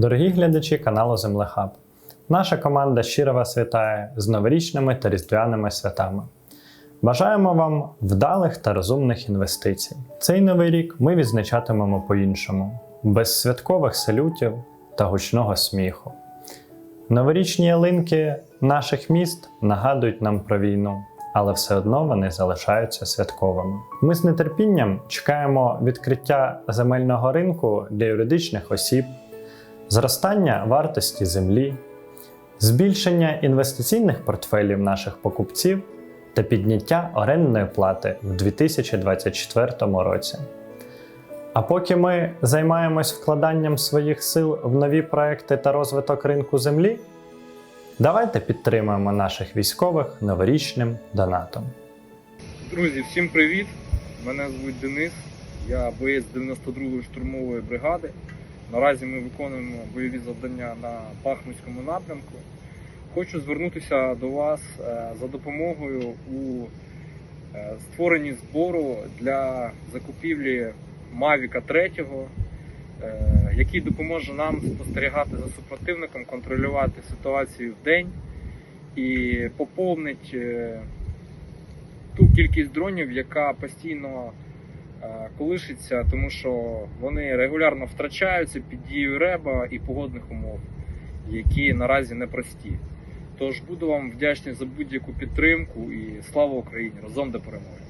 Дорогі глядачі каналу Землехаб, наша команда щиро вас вітає з новорічними та різдвяними святами. Бажаємо вам вдалих та розумних інвестицій. Цей новий рік ми відзначатимемо по-іншому, без святкових салютів та гучного сміху. Новорічні ялинки наших міст нагадують нам про війну, але все одно вони залишаються святковими. Ми з нетерпінням чекаємо відкриття земельного ринку для юридичних осіб, зростання вартості землі, збільшення інвестиційних портфелів наших покупців та підняття орендної плати в 2024 році. А поки ми займаємось вкладанням своїх сил в нові проекти та розвиток ринку землі, давайте підтримаємо наших військових новорічним донатом. Друзі, всім привіт! Мене звуть Денис, я боєць 92-ї штурмової бригади. Наразі ми виконуємо бойові завдання на Бахмутському напрямку. Хочу звернутися до вас е, за допомогою у е, створенні збору для закупівлі Мавіка 3, е, який допоможе нам спостерігати за супротивником, контролювати ситуацію в день і поповнить ту кількість дронів, яка постійно колишиться, тому що вони регулярно втрачаються під дією реба і погодних умов, які наразі непрості. Тож буду вам вдячний за будь-яку підтримку і слава Україні! Разом до перемоги!